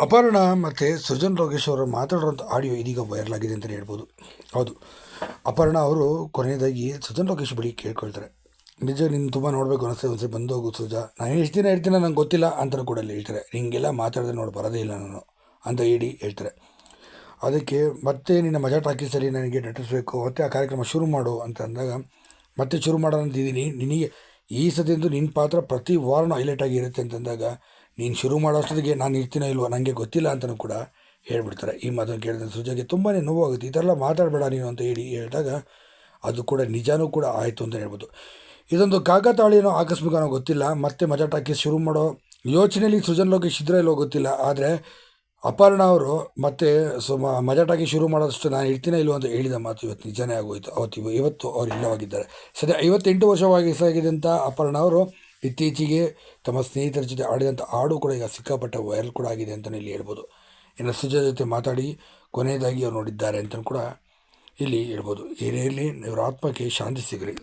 ಅಪರ್ಣ ಮತ್ತು ಸೃಜನ್ ಲೋಕೇಶ್ ಅವರು ಮಾತಾಡೋಂಥ ಆಡಿಯೋ ಇದೀಗ ವೈರಲ್ ಆಗಿದೆ ಅಂತಲೇ ಹೇಳ್ಬೋದು. ಹೌದು. ಅಪರ್ಣ ಅವರು ಕೊನೆಯದಾಗಿ ಸೃಜನ್ ಲೋಕೇಶ್ ಬಳಿ ಕೇಳ್ಕೊಳ್ತಾರೆ. ನಿಜ ನಿನ್ನ ತುಂಬ ನೋಡಬೇಕು ಅನಿಸ್ತದೆ. ಒಂದ್ಸರಿ ಬಂದು ಹೋಗು ಸುಜಾ. ನಾನು ಎಷ್ಟು ದಿನ ಇರ್ತೀನೋ ನಂಗೆ ಗೊತ್ತಿಲ್ಲ ಅಂತಲೂ ಕೂಡ ಅಲ್ಲಿ ಹೇಳ್ತಾರೆ. ಹಿಂಗೆಲ್ಲ ಮಾತಾಡಿದ್ರೆ ನೋಡಿ ಬರೋದೇ ಇಲ್ಲ ನಾನು ಅಂತ ಹೇಳಿ ಹೇಳ್ತಾರೆ. ಅದಕ್ಕೆ ಮತ್ತೆ ನಿನ್ನ ಮಜಾ ಟಾಕೀಸಲ್ಲಿ ನನಗೆ ನಟಿಸಬೇಕು. ಮತ್ತೆ ಆ ಕಾರ್ಯಕ್ರಮ ಶುರು ಮಾಡು ಅಂತ ಅಂದಾಗ ಮತ್ತೆ ಶುರು ಮಾಡೋಣ ಅಂತಿದ್ದೀನಿ ನಿನಗೆ ಈ ಸತಿಯಂತೂ ನಿನ್ನ ಪಾತ್ರ ಪ್ರತಿ ವಾರನೂ ಹೈಲೈಟ್ ಆಗಿರುತ್ತೆ ಅಂತಂದಾಗ ನೀನು ಶುರು ಮಾಡೋಷ್ಟೊತ್ತಿಗೆ ನಾನು ಇರ್ತೀನೋ ಇಲ್ವೋ ನನಗೆ ಗೊತ್ತಿಲ್ಲ ಅಂತಲೂ ಕೂಡ ಹೇಳಿಬಿಡ್ತಾರೆ. ಈ ಮಾತನ್ನು ಕೇಳಿದ ಸುಜಾಗೆ ತುಂಬಾ ನೋವಾಗುತ್ತೆ. ಈ ಥರ ಎಲ್ಲ ಮಾತಾಡಬೇಡ ನೀನು ಅಂತ ಹೇಳಿ ಹೇಳಿದಾಗ ಅದು ಕೂಡ ನಿಜಾನೂ ಕೂಡ ಆಯಿತು ಅಂತ ಹೇಳ್ಬೋದು. ಇದೊಂದು ಕಾಕತಾಳಿಯೋ ಆಕಸ್ಮಿಕನೋ ಗೊತ್ತಿಲ್ಲ. ಮತ್ತೆ ಮಜಾಟಾಕಿ ಶುರು ಮಾಡೋ ಯೋಚನೆಯಲ್ಲಿ ಸೃಜನ್ ಲೋಕೇಶ್ ಇದ್ರೆ ಇಲ್ಲೋ ಗೊತ್ತಿಲ್ಲ. ಆದರೆ ಅಪರ್ಣ ಅವರು ಮತ್ತೆ ಸೊ ಮಜಾಟಾಕಿ ಮಜಾ ಶುರು ಮಾಡೋದಷ್ಟು ನಾನು ಇರ್ತೀನ ಇಲ್ಲೋ ಅಂತ ಹೇಳಿದ ಮಾತು ಇವತ್ತು ನಿಜನೇ ಆಗೋಯ್ತು. ಅವತ್ತು ಇವ- ಇವತ್ತು ಅವ್ರು ಇಲ್ಲವಾಗಿದ್ದಾರೆ. ಸದ್ಯ ಐವತ್ತೆಂಟು ವರ್ಷ ಸಾಗಿದಂಥ ಅಪರ್ಣ ಅವರು ಇತ್ತೀಚೆಗೆ ತಮ್ಮ ಸ್ನೇಹಿತರ ಜೊತೆ ಆಡಿದಂಥ ಹಾಡು ಕೂಡ ಈಗ ಸಿಕ್ಕಾಪಟ್ಟೆ ವೈರಲ್ ಕೂಡ ಆಗಿದೆ ಅಂತಲೇ ಇಲ್ಲಿ ಹೇಳ್ಬೋದು. ಇನ್ನು ಸುಜಾ ಜೊತೆ ಮಾತಾಡಿ ಕೊನೆಯದಾಗಿ ಅವ್ರು ನೋಡಿದ್ದಾರೆ ಅಂತಲೂ ಕೂಡ ಇಲ್ಲಿ ಹೇಳ್ಬೋದು. ಏನೇ ಇರಲಿ ಇವ್ರ ಶಾಂತಿ ಸಿಗಲಿ